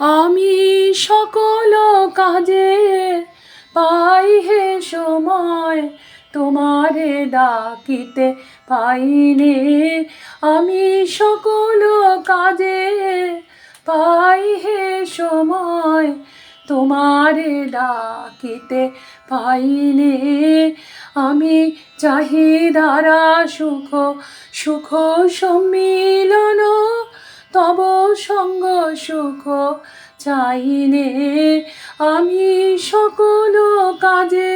আমি সকল কাজে পাই হে সময়, তোমারে ডাকিতে পাইনে। আমি সকল কাজে পাই হে সময়, তোমারে ডাকিতে পাইনে। আমি চাহিদারা সুখ সুখ সম্মিলন তব সঙ্গ সুখ চাইনে আমি সকল কাজে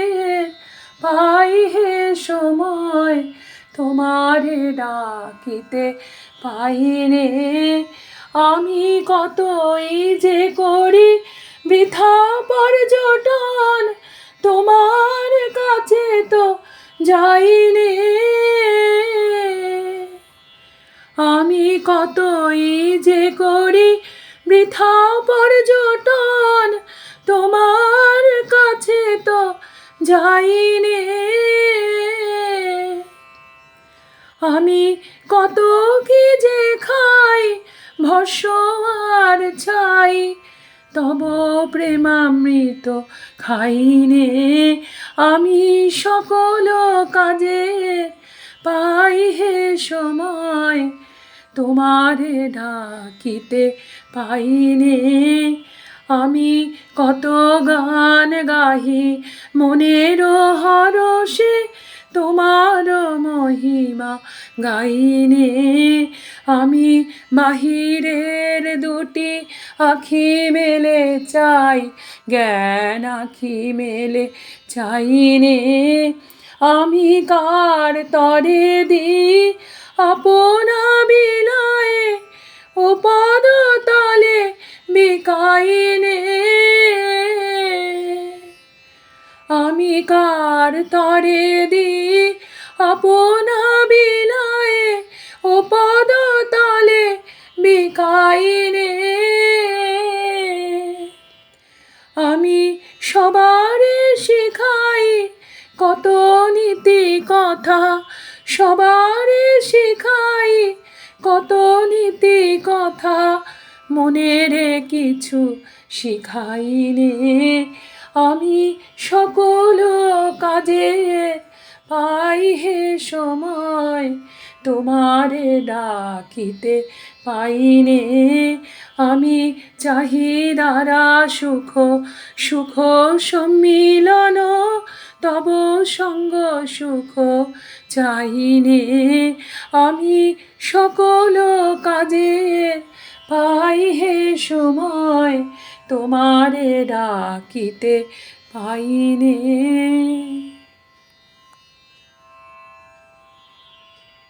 পাই হে সময়, তোমারে ডাকিতে পাইনে। আমি কতই যে করি বৃথা পর্যটন, তোমার কাছে তো যাইনে। আমি কতই যে করি বৃথা পর্যটন, তোমার কাছে তো যাইনে। আমি কত কি যে খাই ভস্য আর চাই তব প্রেমামৃত খাইনে। আমি সকল কাজে পাই হে সময় তোমারে ডাকিতে পাইনে। আমি কত গান গাহি, মনের হরষে তোমার মহিমা গাইনে। আমি বাহিরের দুটি আখি মেলে চাই, জ্ঞান আখি মেলে চাইনে। আমি কার তরে দি আপনা বিলায়ে ও পদ তলে বিকাইনে। আমি কার তরে দি আপনা বিলায়ে ও পদ তলে বিকাইনে। আমি সবারে শিখাই কত নীতি কথা সবারে শিখাই কত নীতি কথা মনের কিছু শিখাইনে আমি সকল কাজে পাই হে সময় তোমারে ডাকিতে পাইনে। আমি চাহিদারা সুখ সুখ সম্মিলন, তব সঙ্গ সুখ চাইনে আমি সকল কাজে পাই হে সময়, তোমারে ডাকিতে পাইনে।